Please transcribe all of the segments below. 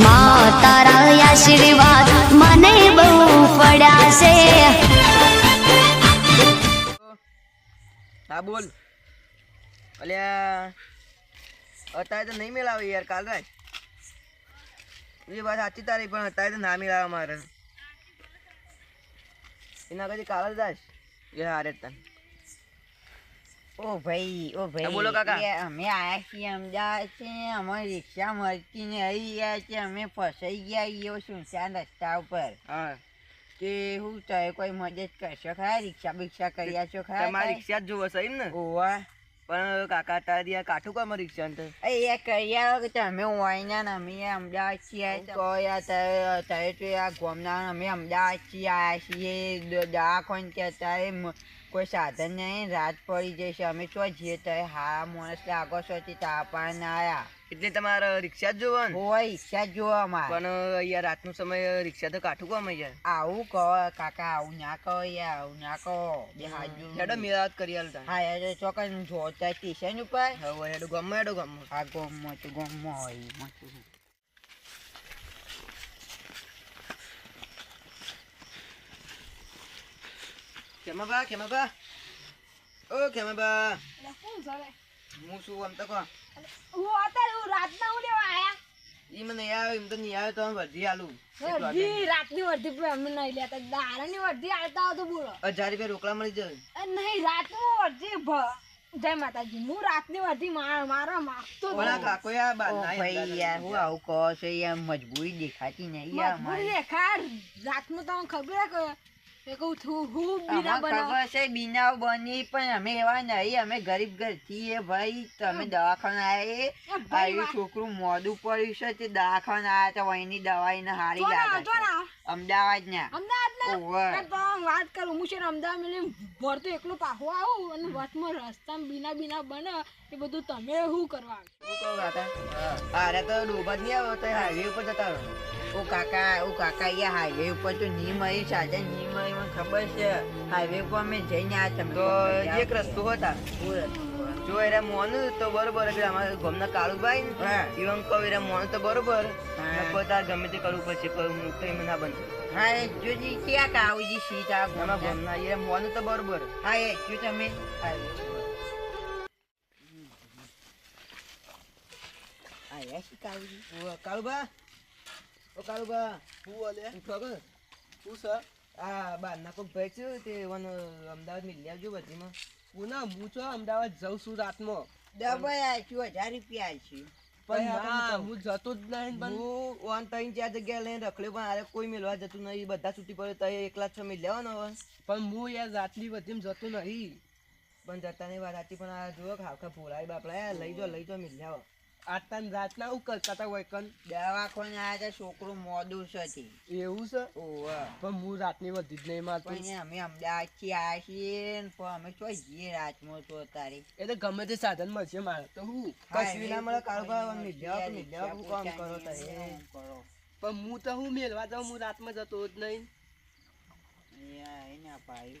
મા તારા આશીર્વાદ મને બહુ પડ્યા હા, બોલ. અલ્યા, અત્યારે તો નહીં મેળાવે યાર, કાલ રાત. એ વાત સાચી તારી, પણ અત્યારે તો ના મેળાવે મારે. એના કદી કાલ જ એ હારે તને. ઓ ભાઈ ઓ ભાઈ. બોલો કાકા. અમે આયા છીએ અમદાવાદ છે અમારી રિક્ષા મળતી ને આવી ગયા છે અમે ફસાઈ ગયા છીએ સુનસાન રસ્તા ઉપર. હા. કે હું તમે કોઈ મદદ કરશો ખરા? રિક્ષા બિક્ષા કર્યા છો ખરા? તમારી રિક્ષા જ જોવો સહી ને? ઓવા પણ કાકા તારી આ કાઠું કામ રિક્ષા ને એ કર્યા કે તમે વાયના ને અમે અમદાવાદ છીએ. કોઈ આ તારે તો આ ગોમના અમે અમદાવાદ છીએ આયા છીએ દવાખાને કે અત્યારે કોઈ સાધન નહીં રાત પડી જશે. અમે તો જઈએ તો હા માણસ લાગો છો તે ના આયા. એટલે તમારે રિક્ષા જ જોવાનું? હોય રિક્ષા જ જોવા અમારે. પણ અહીંયા રાતનો સમય રિક્ષા તો કાઠું કોમ યાર આવું કહો કાકા આવું ના કહો યાર આવું ના કહો. બે હાજુ હેડો મેળાવત કરી હાલતા હા યાર ચોક્કસ જોતા સ્ટેશન ઉપર? હવે હેડો ગમે હેડો ગમે આ ગમો તો ગમો હોય એમાં શું? ખેમાબા ખેમાબા ઓ ખેમાબા હું શું આમ તો કહો ઈ મને આવે એમ તો નહીં આવે તો વધી આલું. રાતની વર્ધી પણ અમે નહીં લેતા. દાડાની વર્ધી આવતા હોય બોલો. હજાર રૂપિયા રોકડા મળી જાય. નહીં રાતનું વર્ધી જય માતાજી. હું રાતની વર્ધી માર- માંગતો નહીં. કાકો યાર બાર ના ભાઈ યાર હું આવું કહો છો? યાર મજબૂરી દેખાતી નહીં યાર મજબૂરી. દેખાય. રાતનું તમને ખબર હે કે બીના બીના બની પણ અમે એવા નહીં અમે ગરીબ ભાઈ તમે દવાખાના આયા આવ્યું છોકરું મોડું પડ્યું છે તે દવાખાના આયા તો વહીની હારી લાગે અમદાવાદ ના તો વાત કરું હું છે ને અમદાવાદ મેલી ભરતો એકલો પાછો આવું અને વચમાં રસ્તામાં બીના બીના બને એ બધું તમે શું કરવા આવ્યા? અરે તો ડૂબા જ નહીં આવ્યો તો હાઈવે ઉપર જતા રહો. ઓ કાકા ઓ કાકા અહીંયા હાઈવે ઉપર તો નહીં મળી નીમ નહીં મને ખબર છે હાઈવે પર અમે જઈને આ તમે તો એક રસ્તો હતા. જો એ મોન તો બરોબર એટલે અમારા ગામના કાળુભાઈ ને. ઈવન કહું એરા મોન તો બરોબર. હા. ગમે તે કરવું પડશે પણ હું તો એમ ના બનતો. હા એ જોજી ક્યાં આ અમારા ગામના? ગામના એ મોન તો બરોબર. હા એ જો તમે કાળુબા ઓ કાળુબા હું બોલે શું છે? આ બહારના કોક ભાઈ છે તે વન અમદાવાદ મિલી આવજો બધીમાં. પૂનમ હું છો અમદાવાદ જઉં છું રાતમાં. ડબલ આપ્યું હજાર રૂપિયા આપ્યું પણ ના હું જતો જ નહીં પણ. હું વન ત્રણ ચાર જગ્યાએ લઈને રખડ્યો પણ આરે કોઈ મેળવા જતું નહીં. બધા છૂટી પડે તો એકલા જ છો મિલ લેવાનો હવે પણ હું યાર રાતની વધીમ જતો નહીં. પણ જતા નહીં રાતી પણ આ જુઓ ખાખા ભોળાય બાપડા લઈ જો લઈ જો મિલ જાવ આટલા રાતના હું કરતા હતા વૈકન દવાખાને આયા હતા છોકરું મોડું છે તે. એવું છે? ઓવે. પણ હું રાતની વધી જ નહીં મારતું. પણ અમે અમદાવાદથી છીએ પણ અમે ચોય જઈએ રાતમાં તો તારી એ તો ગમે તે સાધન મળશે મારે. તો હું કશું ના મળે કારોબાર મિલ જાવ કામ કરો તારે. કરો. પણ હું તો હું મેળવા જાઉં હું રાતમાં જતો જ નહીં. એને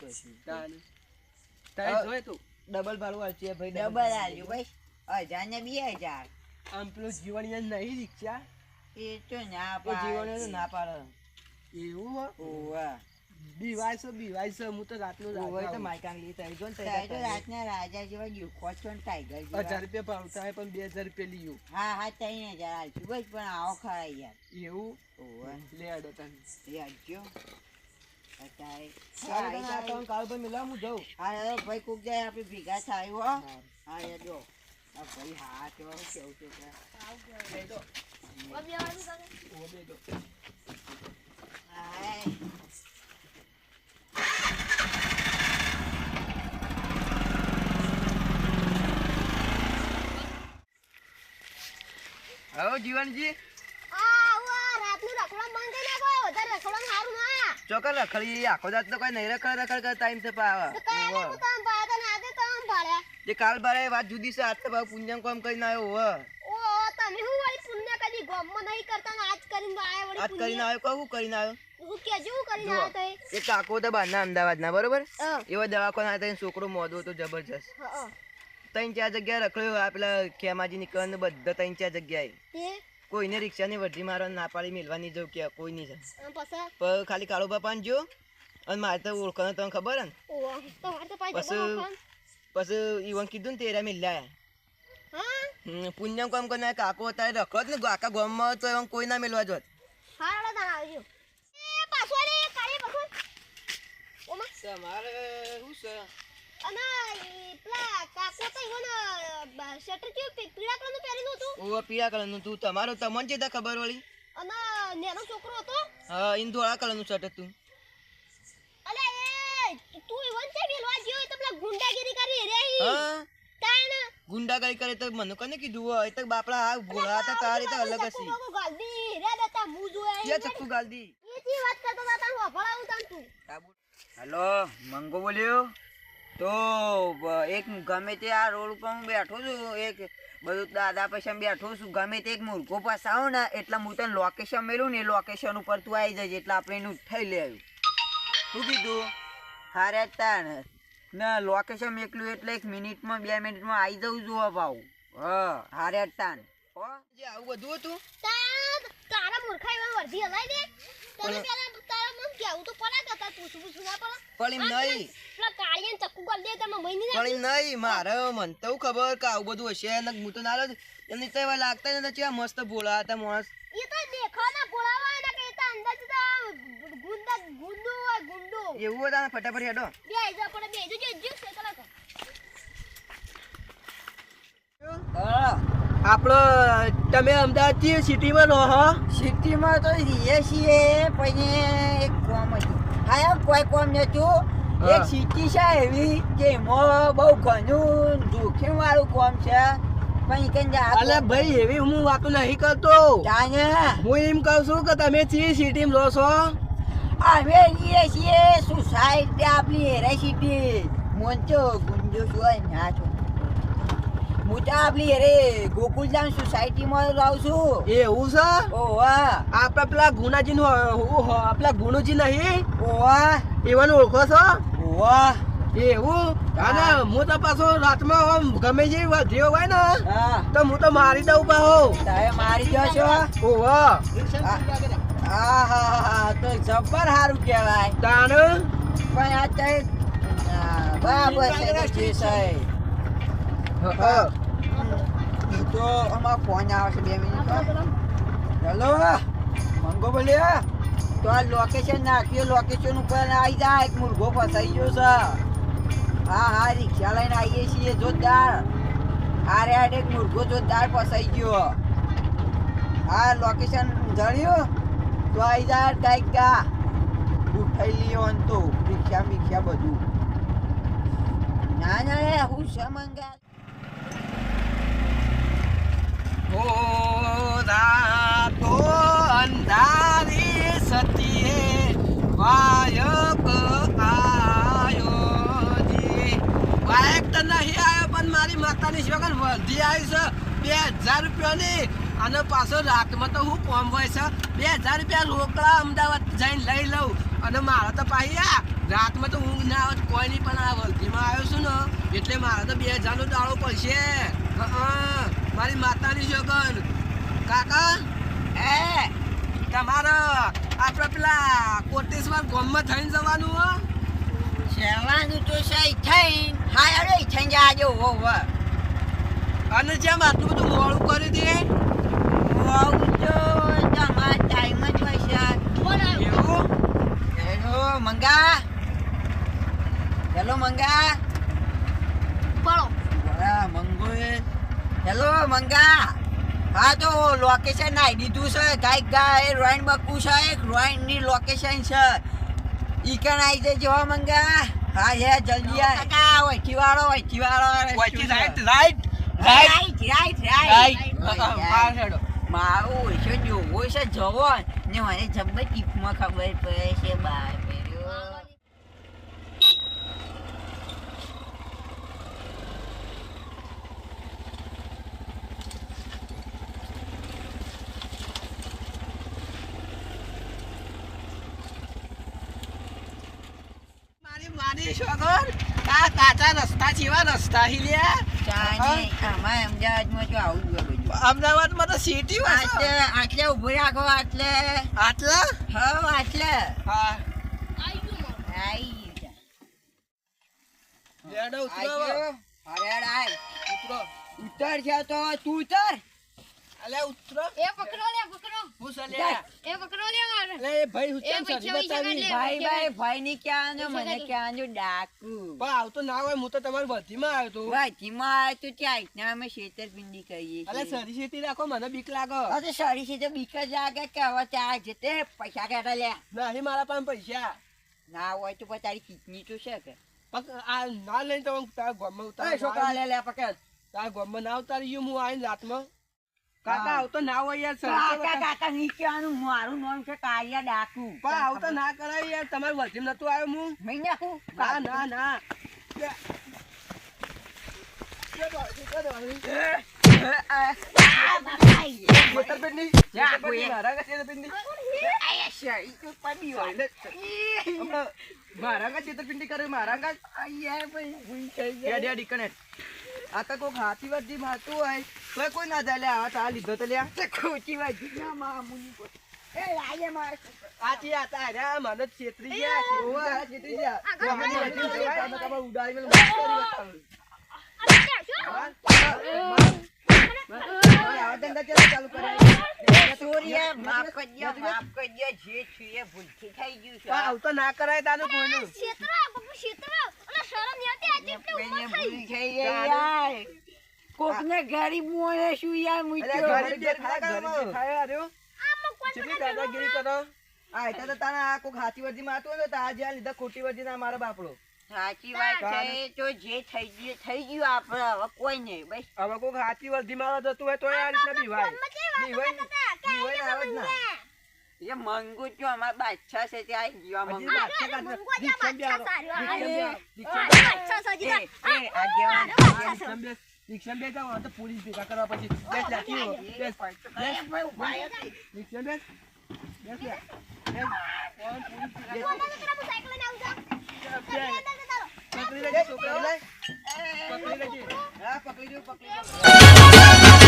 કશું તારે હા. તું. ડબલ ભાડું હાલશે ભાઈ ડબલ હાલ્યું ભાઈ હજાર ને બે હજાર. આમ પેલો જીવન યાર નહીં રિક્ષા એ તો ના પાડે જીવન તો ના પાડે. એવું હો? ઓવે. બીવાય છે બીવાય છે હું તો રાતનો જ હોય તો આવું. માઈક આંગલી થઈ જો ને રાતના રાજા જેવા દુખો છો ને ટાઈગર હજાર રૂપિયા ભાવતા પણ બે હજાર રૂપિયા લીયો. હા હા ત્રણ હજાર આલશું. બસ પણ આવો ખરા યાર. એવું? ઓવા લે અડો તને. એ આપજો અત્યારે કાલ ના તો કાળુભા મિલાવ હું જાઉં. હા ભાઈ કુક જાય આપણે ભેગા થાય હો. હા એ જો. ભાઈ હા તો કેવું છે કે હાય. હવે જીવનજી ચોક્કસ રખડી આખો દાત તો કોઈ નહીં રખડ રખડ ટાઈમ છે પાવા જે કાલ બારે વાત જુદી છે આજ તો ભાવ પુંજન કોમ કરીને આવ્યો હો. આજ કરીને આવ્યો? કહું કરીને આવ્યો? એ. કાકો તો બહારના અમદાવાદના બરોબર? એવા દવાખાના હતા છોકરો મોદો તો જબરજસ્ત. ત્રણ ચાર જગ્યાએ રખડ્યો આ પેલા ખેમાજી નીકળ બધા ત્રણ ચાર જગ્યાએ. કોઈને રિક્ષાની વઢી મારવા ના પાડી મેળવાની જવું કે કોઈ નહીં પછી? પણ ખાલી કાળો બાપાને જો અને મારે તો ઓળખાણ તમને ખબર હે ને? પાછી પછી ઈવન કીધું ને તેરા મિલ્યા હા? પુણ્યમ કામ કરીને કાકો અત્યારે રખો જ ને આખા ગામમાં તો એમ કોઈ ના મેલવા જોત. તમારે તમને જે ખબર વળી. નેનો છોકરો હતો? હા ઇન ધોળા કલરનું શર્ટ હતું અલે તું ઇવન છે વેલવા ગયો એ તો પેલા ગુંડાગીરી કરી રે હા? તાણ ગુંડાગીરી કરે તો મને કને કીધું હોય? તો બાપડા આ ભોળા હતા તારી તો અલગ ચક્કુ ગાલદી. રે દેતા મુ જોય ક્યાં ચક્કુ ગાલદી? એથી વાત કરતો હતા તાણ વફળાવું તાણ તું. હેલો મંગો બોલ્યો? તો એક ગમે તે આ રોડ ઉપર હું બેઠો છું એક બધું દાદા પછી બેઠો છું ગમે તે એક મુર્ગો આવો ને એટલે હું તને લોકેશન મેળવું ને એ લોકેશન ઉપર તું આવી જજે એટલે આપણે એનું થઈ લે શું કીધું? હારે તાણ. ના લોકેશન મેકલું એટલે એક મિનિટમાં બે મિનિટમાં આવી જવું જોવા ભાવ હા હારે હો? જે આવું બધું હતું? તારા મૂર્ખા એવા વર્ધી હલાઈ દે. તને પેલા તારા મન કેવું તો પડા તાર પૂછું પૂછું ના પડે પણ નહીં. પેલા કાળિયાને ચક્કુ કરી દે તમે મહિની પણ નહીં મારે મન તો ખબર કે આવું બધું હશે ને હું તો ના એમની તો એવા લાગતા ને ચેવા મસ્ત ભોળા હતા માણસ. એ તો કે અંદર તો ગુંડા ગુંડો હોય ગુંડો. એવું હતા ને ફટાફટ હેડો. બે જા પડે બે. જો જો જો કલાક હા આપણો તમે અમદાવાદથી સિટીમાં રહો હો? સિટીમાં તો રહીએ છીએ પણ એક કોમ હતું. હા કોઈ કોમ નતું એક સિટી છે એવી કે એમાં બહુ ઘણું જોખમ વાળું કોમ છે. અલે ભાઈ એવી હું વાતો નહીં કરતો. હું એમ કહું છું કે તમે ચી સિટીમાં રહો છો અમે રહીએ છીએ સોસાયટી આપણી હેરા સિટી મોંચો ગુંજો છું ના છો. હું તો આપણી હેરે ગોકુલધામ સોસાયટીમાં રહું છું. એવું છે? ઓવા આપણા પેલા ગુનાજી નું પેલા ગુણુજી નહીં? ઓવા એવાનું ઓળખો છો? ઓવા એવું? અને હું. તો પાછો રાતમાં આમ ગમે જે વધ્યો હોય ને હા. તો હું તો મારી દઉં તમે મારી દો છો ઓહો હા હા હા તો જબ્બર સારું કહેવાય. તાણ પણ આ તે બરાબર છે. તો અમારો ફોન આવશે બે મિનિટ હેલો મંગો બોલ્યા? તો આ લોકેશન નાખ્યું લોકેશન ઉપર આવી જાય એક મુર્ગો ફસાઈ ગયો છે. હા હા રિક્ષા લઈને આવીએ છીએ જોરદાર. આરે આડે એક મુર્ગો જોરદાર ફસાઈ ગયો. હા લોકેશન જણ્યું? તો આવી જાય કાંઈક કા ઉઠાઈ તો રિક્ષા મિક્ષા બધું. ના ના, એ હું છે મંગા ઓ રાતો અંધારી સતીએ, વાયક આયો જી. વાયક તો નહીં આવ્યો પણ મારી માતાની શોગન વધી આવી બે હજાર રૂપિયાની અને પાછો રાતમાં તો હું કોમ હોય છે. બે હજાર રૂપિયા રોકડા અમદાવાદ જઈને લઈ લઉં. અને મારે તો પાછી આ રાતમાં તો ઊંઘ ના આવે કોઈ નહીં પણ આ વલભીમાં આવ્યો છું ને એટલે મારે તો બે હજારનો દાળો પડશે. હં, મારી માતાની શોગન કાકા? એ તમારે આપણે પેલા કોટેશ્વર ગોમમાં થઈને જવાનું હો. જવાનું તો સહી થઈને. હા અરે થઈને જાજો હો. અને જેમ આટલું બધું મોડું કરી દે મંગા હેલો મંગા પડો મંગો હેલો મંગા હા તો લોકેશન નાખી દીધું છે? ગાય ગાય રોઈન બકુ છે એક લોકેશન છે ઈ કણ આવી જજો મંગા હા હે જલ્દી આ કાકા ઓયથી વાળો ઓયથી વાળો વચ્ચે right right right right right બહાર મારું ઓછો જોવો છે જવો ને મને જબ્બર ટીપમાં ખબર પડે છે શોગન આ કાચા રસ્તા જેવા રસ્તા હી લ્યા. ચાને આમાં અમદાવાદમાં જો આવું જ હોય અમદાવાદમાં તો સિટી આટલે આટલે ઊભો રાખો આટલે. આટલા? હા આટલે. હા. આઈ ગયો. ઉતરો ઉતર. છે તો તું ઉતર. અલે ઉતરો. એ પકડો લે પકડો. હું છે એ પકડો લે મારે. અલે ભાઈ હું કેમ પૈસા સરી પૈસા બતાવી. કાઢ ભાઈ ભાઈ ભાઈ ની ક્યાં જો મને ક્યાં જો ડાકુ. પણ આવતો ના હોય હું તો તમારી બધીમાં આવ્યો તો. વાજીમાં આવે તો ત્યાં રીતના અમે છેતરપિંડી કરીએ અલે સરી સીટી રાખો મને બીક લાગો. આ સરી છે બીક જ લાગે કે હવે ત્યાં જતે પૈસા કાઢા લે. નહીં મારા પાસે પૈસા. ના હોય તો પછી તારી કિડની તો છે કે. આ ના લઈને તો હું તારા ગામમાં એ છોકરા લે લે પકડ. તારા ગામમાં ના ઉતારી ગયું હું આવીને રાતમાં કાકા આવતો ના હોય યાર કાકા કાકા નીચેનું મારું નામ છે કાળિયા ડાકુ. પણ આવતો ના કરાય યાર તમારી વધીમાં નતું આવ્યો હું મેં નાખું ના ના ના. લે. લે બાજુ, લે બાજુ. છેતરપિંડી. જા, છેતરપિંડી, કોઈ. મારા ચેતરપિંડી કરે મારા કાંઈ આ તો કોક હાથી વર્ધી માતું હોય તો કોઈ ના જાય લે તો આ લીધો તો લ્યા ખોટી વાજી ના મામુની કોઈ. આ આ તો ઉડાડી મેલો, ને ગરીબ મોડે શું યાર દાદાગીરી કરો આ તો તારા કોક હાથી વર્જી મારતું હોય તો આ જ્યાં લીધા ખોટી વર્જી ના મારા બાપડો. સાચી વાત છે તો જે થઈ ગયું થઈ ગયું આપણે હવે કોઈ નહીં ભાઈ હવે કોઈ સાચી વર્ધી મારવા જતું હોય તોય આ રીતના બીવાય બીવાય બીવાય આવે જ ના એ મંગુ તો અમારા બાદશાહ છે ત્યાં આવી ગયો આ મંગુ તો પોલીસ ભેગા કરવા પછી બેસ લે, કીવો. બેસ. દીક્ષામાં બેસ. બેસ બેસ. કોણ પોલીસ ભેગા? પકડી લેજે. પકડી લેજે. હા, પકડી લ્યો, પકડી લ્યો.